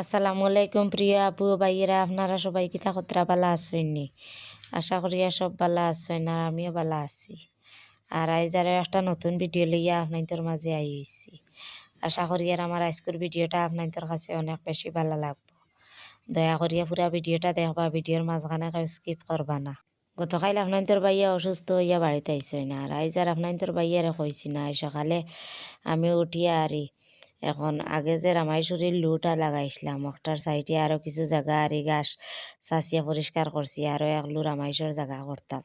আসসালামু আলাইকুম প্রিয় আপু ভাইয়েরা, আপনারা সবাই কিতা কতরা বালা আসইনি আশা করি সব বালা আসইন আর আমিও বালা আছি। আর আইজ আর একটা নতুন ভিডিও লইয়া আপনাদের মাঝে আই হইছি। আশা করি আর আমার আজকের ভিডিওটা আপনাদের কাছে অনেক বেশি ভালো লাগবো। দয়া করিয়া পুরা ভিডিওটা দেখবা, ভিডিওর মাঝখানে কেউ স্কিপ করবা না। গতকাল আপনাদের বাইয়া অসুস্থ হইয়া বাড়িতে আইসই না। আর আইজ আর আপনাদের বাইয়ারে কইছি না আজ সকালে আমি উঠিয়া আরি এখন আগে যে রামাইশুরির লুটা লাগাইছিলাম একটার সাইডে আরও কিছু জায়গা আরি গাছ চাচিয়া পরিষ্কার করছি আরও এক লু রামাইশর জায়গা করতাম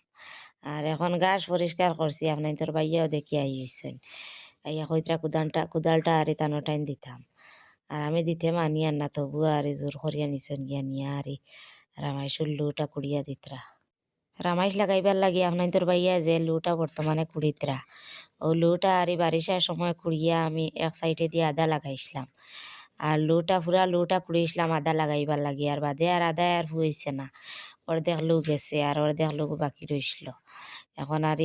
আর এখন গাছ পরিষ্কার করছি আপনাদের বাইয়াও দেখি আই হইছেন আইয়া কইতরা কুদালটা কুদালটা আরি টানো টাইম দিতাম। আর আমি দিতে মানি না তবু আরি জোর করিয়া নিছন গিয়া নিয়া আরি রামাইশুর লুটা কুড়িয়া দিতরা রামাইশ লাগাইবার লাগি আপনাদের বাইয়া যে লুটা বর্তমানে কুড়িতরা। ও লুটা আর এই বারিশার সময় কুড়িয়া আমি এক সাইডে দিয়ে আদা লাগাইছিলাম। আর লুটা পুরা লুটা কুড়িয়েছিলাম আদা লাগাইবার লাগি। আর বাদে আর আদা আর হয়েছে না। অর্ধেক লু গেছে আর অর্ধেক লুক বাকি রইছিল। এখন আর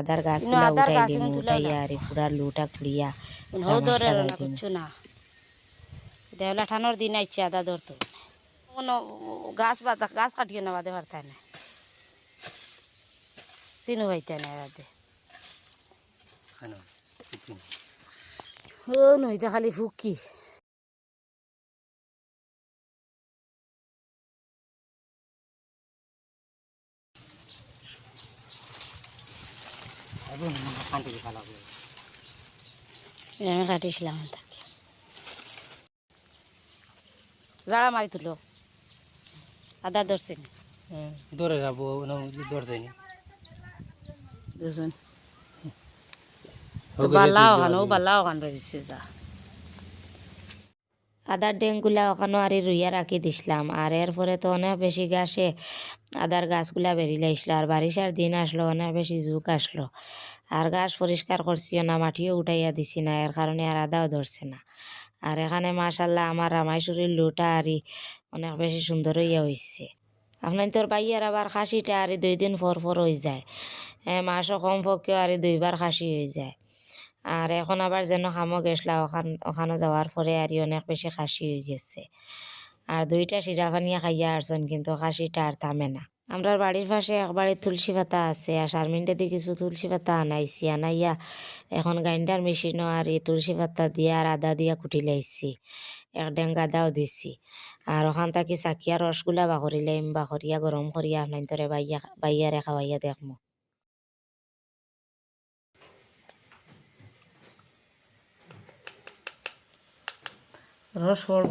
আদার গাছগুলা উঠাই গাছ দিম উঠাইয়া আর পুরা লুটা কুড়িয়া না। দেওলা ঠানোর দিন আইছে আদা ধরতো। কোনো গাছ গাছ কাটিয়ে না বাদে পারতাই না। চিনু পাইতাই না বাদে ও নইতে খালি ফুকি আমি কাটিছিলাম তাকে। জাড়া মারি তুলো আদা ধরছে দৌড়ে যাব দৌড়ছে নি। দুজন বালা ওখানে ও বালা ওখান রয়েছে যা আদার ডেংগুলা ওখানে আর রুইয়া রাখি দিছিলাম আর এরপরে তো অনেক বেশি গাছে আদার গাছগুলা বেরিয়ে আসলো আর বারিশার দিন আসলো অনেক বেশি জুক আসলো আর গাছ পরিষ্কার করছিও না মাটিও উঠাইয়া দিছি না এর কারণে আর আদাও ধরছে না আর এখানে মাশাল্লাহ আমার রামাইশুরির লুটা আরি অনেক বেশি সুন্দর হইয়া হইছে আপনার তোর বাইয়ার আবার খাসিটা আরি দুই দিন পর পর হয়ে যায়। মাসও কম পক্ষেও আরি দুইবার খাসি হয়ে যায়। আর এখন আবার যেন খামো গেছলা ওখান ওখানে যাওয়ার পরে আর অনেক বেশি খাসি হয়ে গেছে। আর দুইটা শিরা পানিয়া খাইয়া আসছেন, কিন্তু খাসিটা আর থামে না। আমরা বাড়ির পাশে একবারে তুলসী পাতা আছে, আর শারমিনটা দিয়ে কিছু তুলসী পাতা আনাইছি, আনাইয়া এখন গ্রাইন্ডার মেশিনও আর এই তুলসী পাতা দিয়া আর আদা দিয়া কুটি লাইছি এক ডেঙ্গা আদাও দিছি। আর ওখান থাকি চাকিয়া রসগুলা বাকরিলাইম বাকরিয়া গরম করিয়া আপনার তরে বাইয়া বাইয়ারে খাওয়াইয়া দেখমো। রস পড়ব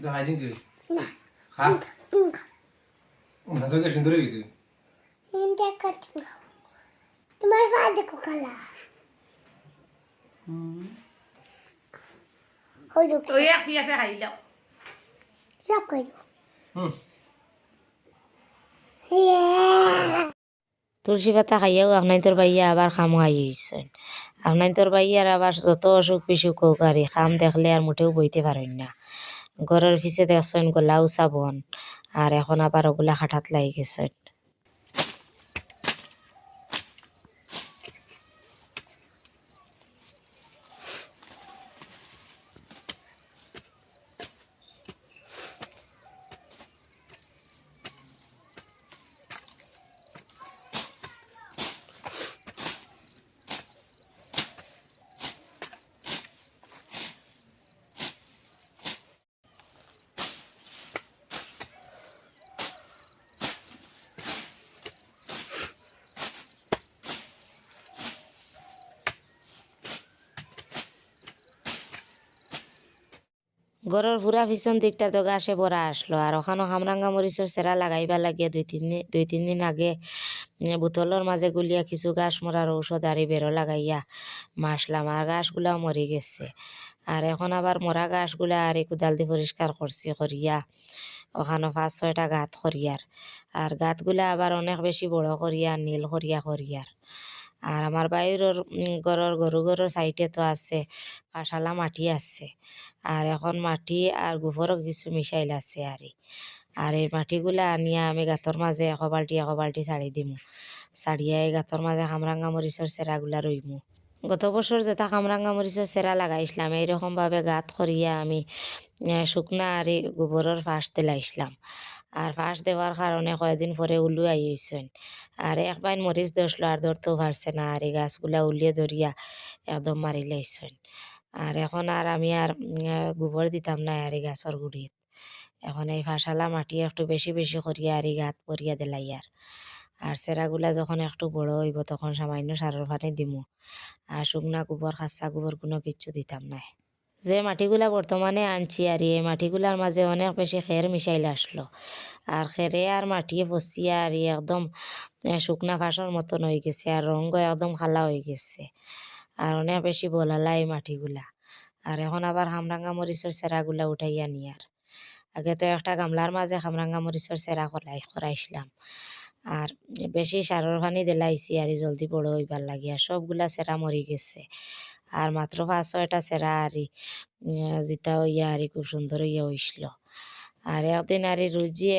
দেখাই দিন তুই খা তোকে সুন্দর হয়ে গেছে তোমার ফাদে কোকালা হইল ওই এক পিয়াসে খাইলাম সব কইলো হুম তুলসী পাতা খাইয়াও আপনার তোর বাইয়া আবার খাম খাই হইছেন আপনার তোর বাইয়ার আবার যত অসুখ বিসুখ হোক আর খাম দেখলে আর মুঠেও বইতে পারেন না ঘরের পিছে দেখছেন গোলাও সাবন আর এখন আবার ওগুলা হাঠাত লাগি গেছেন গরুর পুরা পিছন দিকটা তো গাছে ভরা আসলো আর ওখানে হামরাঙ্গা মরিচের সেরা লাগাইবা লাগিয়ে দুই তিন দুই তিন দিন আগে বোতলের মাঝে গুলিয়া কিছু গাছ মরার ঔষধ আর বেরো লাগাইয়া মাসলাম আর গাছগুলাও মরি গেছে। আর এখন আবার মরা গাছগুলা আর কোদাল দিয়ে পরিষ্কার করছি করিয়া ওখানে পাঁচ ছয়টা গাঁত করিয়ার আর গাঁতগুলা আবার অনেক বেশি বড় করিয়া নীল করিয়া করিয়ার আর আমার বাইরের ঘরের গরু গরুর সাইডে তো আছে পাশালা মাটি আছে। আর এখন মাটি আর গোবরও কিছু মিশাইল আছে আর। আর এই মাটিগুলা আনিয়া আমি গাঁতর মাঝে এক বাল্টি এক বাল্টি ছাড়ি দিমু। ছাড়িয়া এই গাঁতর মাঝে কামরাঙ্গা মরিচের সেরাগুলা রইমু গত বছর যেটা কামরাঙ্গা মরিচের সেরা লাগাইছিলাম এইরকমভাবে গাঁত করিয়া আমি শুকনা আর গোবরের ফাঁস দিলাইছিলাম আর ফাঁস দেওয়ার কারণে কয়েকদিন পরে উলু আইসেন আর এক বাইন মরিচ ধরছিল আর ধরতেও পারছে না আর এই গাছগুলা উলিয়ে ধরিয়া একদম মারি লাইছেন আর এখন আর আমি আর গোবর দিতাম না আর এই গাছের গুড়িত এখন এই ফাঁসালা মাটি একটু বেশি বেশি করিয়া আর গাত পরিয়া দিলাই আর আর সেরাগুলা যখন একটু বড় হইব তখন সামান্য সারের পানি দিমু। আর শুকনা গোবর খাসা গোবর কোনো কিচ্ছু দিতাম না যে মাটিগুলা বর্তমানে আনছি আর, এই মাটিগুলার মাঝে অনেক বেশি খের মিশাইলে আসলো। আর খেরে আর মাটিয়ে পচিয়া আর একদম শুকনা ফাঁসর মতন হয়ে গেছে, আর রঙ একদম খালা হয়ে গেছে। আর অনেক বেশি বলালা এই মাটিগুলা। আর এখন আবার হামরাঙ্গা মরিচের সেরাগুলা উঠাইয়া নিয়ার আগে তো একটা গামলার মাঝে হামরাঙ্গা মরিচের সেরা করাই করাইছিলাম আর বেশি সারর পানি দিলাইছি আর জলদি বড় হইবার লাগিয়া সবগুলা সেরা মরি গেছে। আর মাত্র পাঁচ, ছয়টা সেরা আরি যেটা হইয়া আরি খুব সুন্দর হইয়া হইছিল আর একদিন আরি রুজিয়ে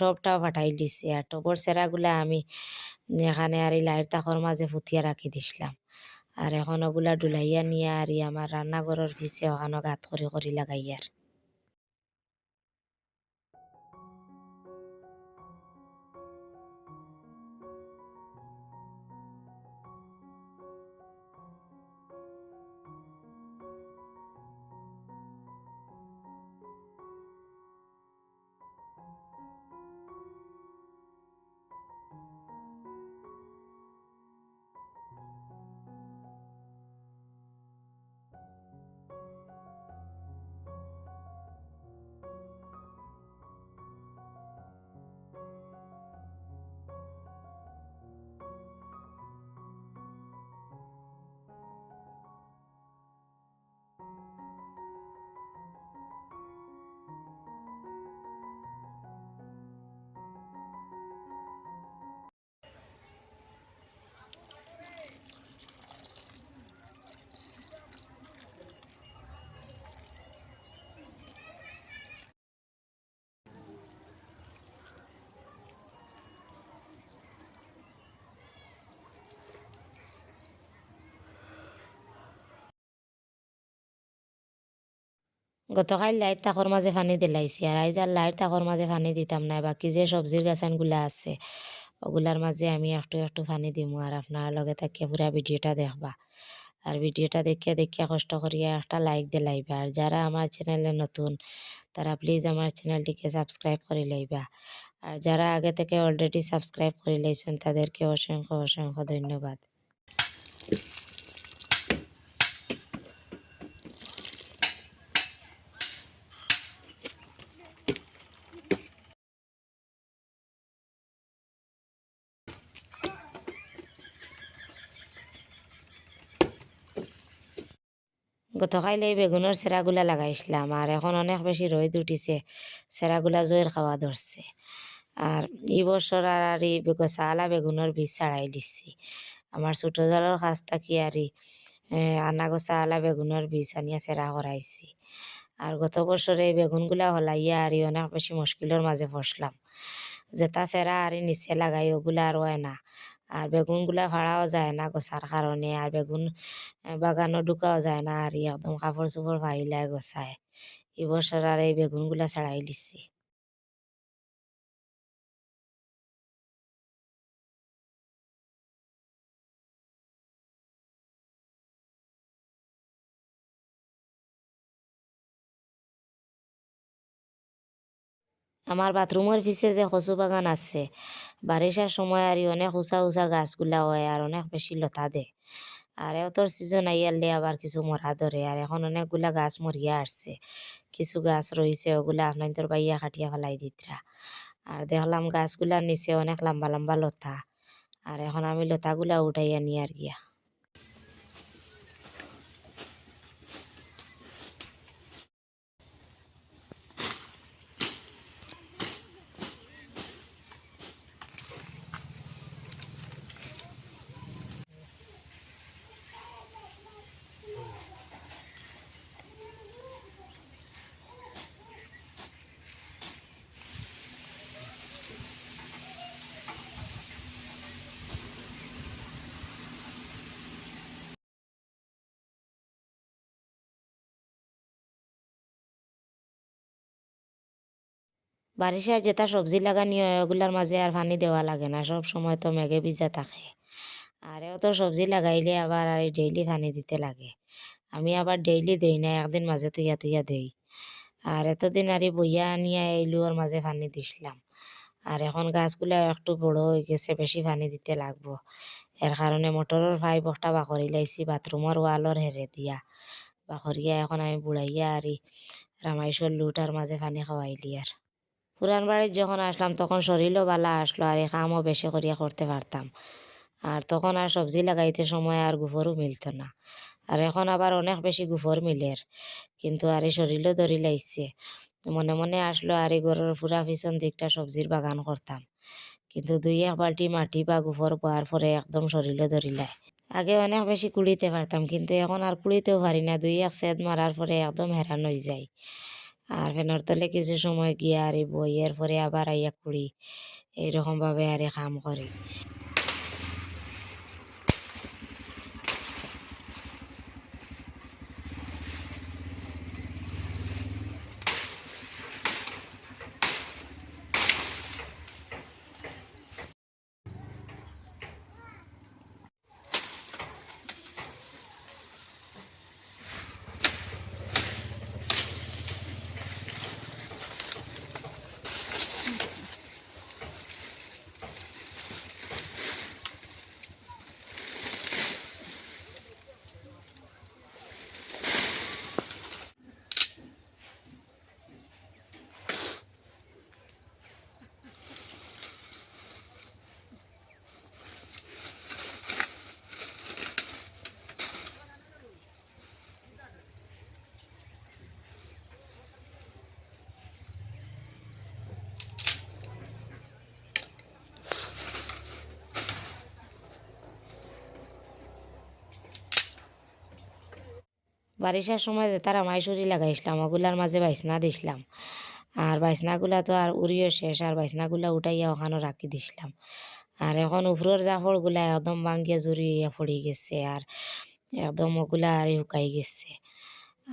টপটাও ফাটাই দিছি আর টপর সেরাগুলা আমি এখানে আর লাইট তাকর মাঝে ফুটিয়া রাখি দিছিলাম। আর এখন ওগুলা ডুলাইয়া নিয়ে আর আমার রান্নাঘরের পিছে ওখানে গাত করে করে লাগাইয়ার। গতকাল লাইট তাকর মাঝে পানি দিলাইছি, আর আইজ আর লাইট তাকর মাঝে পানি দিতাম না, বাকি যে সবজির গাছানগুলা আছে, ওগুলার মাঝে আমি একটু একটু পানি দিমু, আর আপনার লগে থাকিয়া পুরা ভিডিওটা দেখবা। আর ভিডিওটা দেখিয়া দেখিয়া কষ্ট করিয়া একটা লাইক দিলাইবা আর যারা আমার চ্যানেলে নতুন, তারা প্লিজ আমার চ্যানেলটিকে সাবস্ক্রাইব করে লইবা। আর যারা আগে থেকে অলরেডি সাবস্ক্রাইব করে লাইছেন, তাদেরকে অসংখ্য অসংখ্য ধন্যবাদ। গতকাল এই বেগুনের সেরাগুলা লাগাইছিলাম আর এখন অনেক বেশি রোদ উঠিছে সেরাগুলা জয়ের খাওয়া ধরছে আর এই বছর আর আর এই গছালা বেগুনের বীজ ছাড়াই দিচ্ছি আমার ছোট জালের কাছ থাকি আর আনা গছা আলা বেগুনের বীজ আনিয়া সেরা করাইছি আর গত বছরে এই বেগুনগুলা হলাইয়া আর অনেক বেশি মুশকিলের মাঝে ফসলাম যেটা সেরা আর নিচে লাগাই ওগুলা আর হয় না আর বেগুনগুলা ভাড়াও যায় না গোছার কারণে আর বেগুন বাগানও ঢুকাও যায় না আর একদম কাপড় চোপড় ভারিলাই গোছায় এবছর আর এই বেগুনগুলা ছাড়াই দিছি। আমার বাথরুমের পিছে যে কচু বাগান আছে বারিশার সময় আর অনেক উঁচা উঁচা গাছগুলা হয় আর অনেক বেশি লতা দে আর এতর সিজন আইয়ারলে আবার কিছু মরা ধরে আর এখন অনেকগুলা গাছ মরিয়া আসছে কিছু গাছ রয়েছে ওগুলা আপনার তোর বাইয়া কাটিয়া ফেলাই দিতরা আর দেখলাম গাছগুলার নিচে অনেক লম্বা লম্বা লতা আর এখন আমি লতাগুলা উঠাইয়া নিয়ে আর গিয়া বারিশার যেটা সবজি লাগানি হয় ওগুলার মাঝে আর পানি দেওয়া লাগে না সব সময় তো মেঘে ভিজা থাকে। আর এও তো সবজি লাগাইলে আবার আর ডেইলি পানি দিতে লাগে। আমি আবার ডেইলি দেই না, একদিন মাঝে তুইয়া তুইয়া দেই। আর এতদিন আর বইয়া নিয়ে এলু ওর মাঝে পানি দিছিলাম। আর এখন গাছগুলা একটু বড় হয়ে গেছে বেশি পানি দিতে লাগবো। এর কারণে মোটরের পাইপ একটা বাকরি লাইছি বাথরুমের ওয়ালর হেরে দিয়া। বাকরিয়া এখন আমি বুড়াইয়া আর রামাইশর লুটার মাঝে পানি খাওয়াইলি আর পুরান বাড়ির যখন আসলাম, তখন শরীরও বালা আসলো আর এই কামও বেশি করিয়া করতে পারতাম আর তখন আর সবজি লাগাইতে সময় আর গুফরও মিলতো না। আর এখন আবার অনেক বেশি গুফর মিলের কিন্তু আর এই শরীরও ধরি লাইছে। মনে মনে আসলো আর এই ঘরের পুরা পিছন দিকটা সবজির বাগান করতাম কিন্তু দুই এক বালতি মাটি বা গুফর পাওয়ার পরে একদম শরীরও ধরিলায় আগে অনেক বেশি কুড়িতে পারতাম কিন্তু এখন আর কুড়িতেও পারি না। দুই এক সেদ মারার পরে একদম হেরান হয়ে যায়। আর ফেনের তলে কিছু সময় গিয়ে আর বই এর পরে আবার আইয়া কুড়ি এইরকমভাবে আর কাম করি বারিশার সময় তারা মাইসুরি লাগাইছিলাম, ওগুলার মাঝে বাইসনা দিছিলাম। আর বাইসনাগুলা তো আর উড়িও শেষ, আর বাইসনাগুলা উঠাইয়া ওখানে রাখি দিছিলাম। আর এখন উপরের জাফরগুলা একদম ভাঙ্গিয়া জুড়িয়া পড়ে গেছে, আর একদম ওগুলা আর শুকাই গেছে।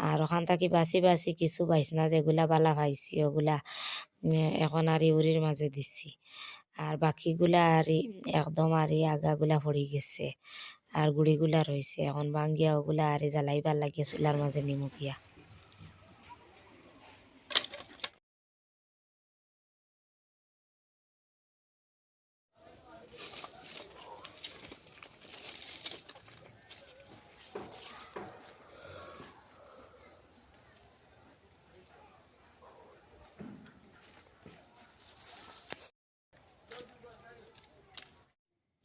আর ওখান থাকি বাসি বাসি কিছু বাইসনা যেগুলা বালা পাইছি, ওগুলা এখন আর উড়ির মাঝে দিছি। আর বাকিগুলা আর একদম আর আগাগুলা পড়ে গেছে। আর গুড়িগুলা রয়েছে এখন ভাঙ্গিয়া ওগুলা আরে জ্বালাইবার লাগে চুলার মাঝে নিমুকিয়া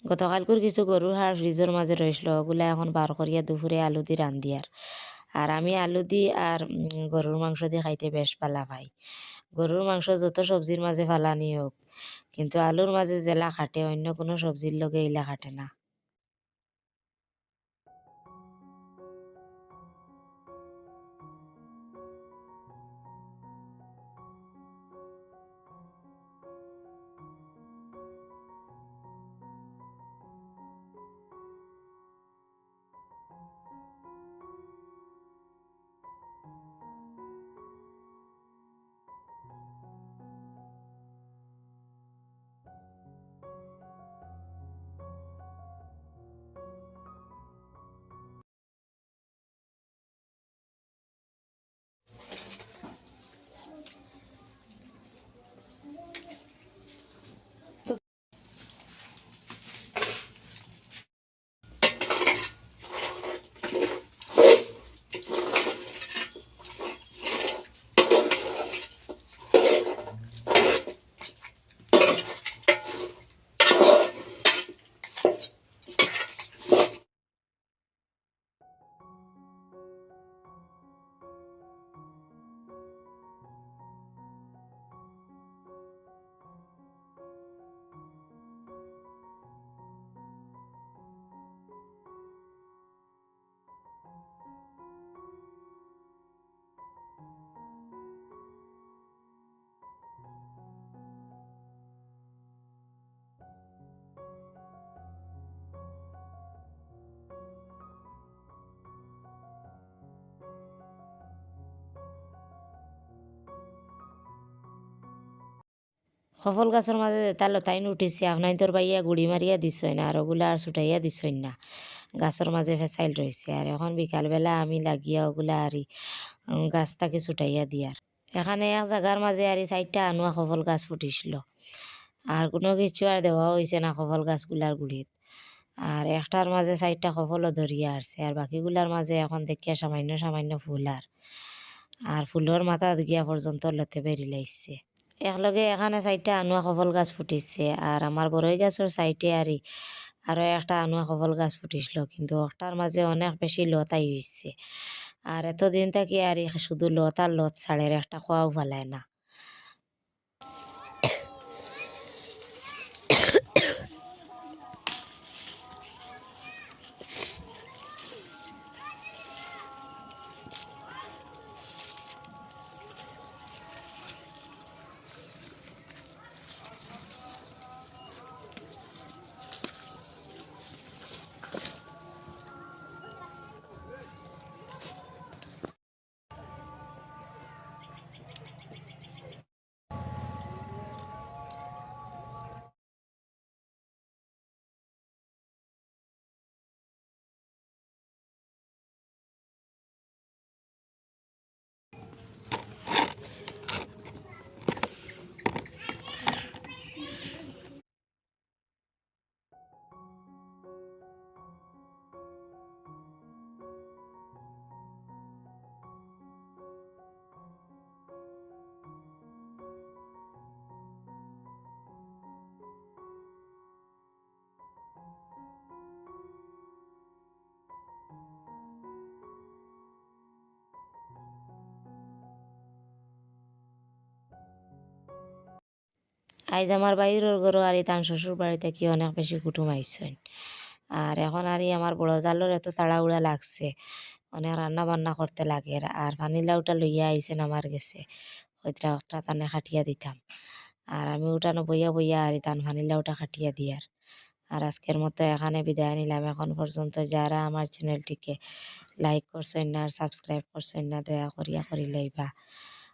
গতকালকুর কিছু গরুর হাড় ফ্রিজের মাঝে রয়েছিল ওগুলা এখন বার করিয়া দুপুরে আলু দি রান্ধি আর আমি আলু দি আর গরুর মাংস দিয়ে খাইতে বেশ পালা পাই গরুর মাংস যত সবজির মাঝে ফালানি হোক কিন্তু আলুর মাঝে জেলা খাটে, অন্য কোনো সবজির লগে এলা খাটে না। সফল গাছের মাঝে তার লতাইন উঠিছে। আপনার তোর বাইয়া গুড়ি মারিয়া দিছই না আর ওগুলা আর ছুটাইয়া দিছই না। গাছের মাঝে ফেসাইল রয়েছে আর এখন বিকালবেলা আমি লাগিয়া ওগুলা আরি উম, গাছটাকে ছুটাইয়া দিয়ার এখানে এক জায়গার মাঝে আরি চারটা আনোয়া সফল গাছ ফুটিছিল। আর কোনো কিছু আর দেওয়া হয়েছে না সফল গাছগুলার গুড়িত আর একটার মাঝে চারটা সফলও ধরিয়া আসছে আর বাকিগুলার মাঝে এখন দেখিয়া সামান্য সামান্য ফুল আর আর ফুলের মাথা গিয়া পর্যন্ত লতে বেরি লাইছে একলগে এখানে চারটা আনোয়া সফল গাছ ফুটিছে আর আমার বরই গাছের সাইডে আরি আরও একটা আনোয়া সফল গাছ ফুটিছিল, কিন্তু একটার মাঝে অনেক বেশি লতাই হয়েছে আর এতদিন থাকি আর শুধু লত আর লত ছাড়ের একটা খোয়াও ফেলায় না। আইজ আমার বাইরের গরু আর তান শ্বশুর বাড়িতে কি অনেক বেশি কুটুম আইসেন আর এখন আর আমার বড় জালোর এত তাড়াহুড়া লাগছে, অনেক রান্না বান্না করতে লাগে আর পানিলাউটা লইয়া আইসেন আমার গেছে একটা তানে খাটিয়া দিতাম। আর আমি উঠানো বইয়া বইয়া আর তান পানিলাউটা খাটিয়া দিয়ার। আর আজকের মতো এখানে বিদায় নিলাম। এখন পর্যন্ত যারা আমার চ্যানেলটিকে লাইক করছেন না আর সাবস্ক্রাইব করছেন না, দয়া করিয়া করি লইবা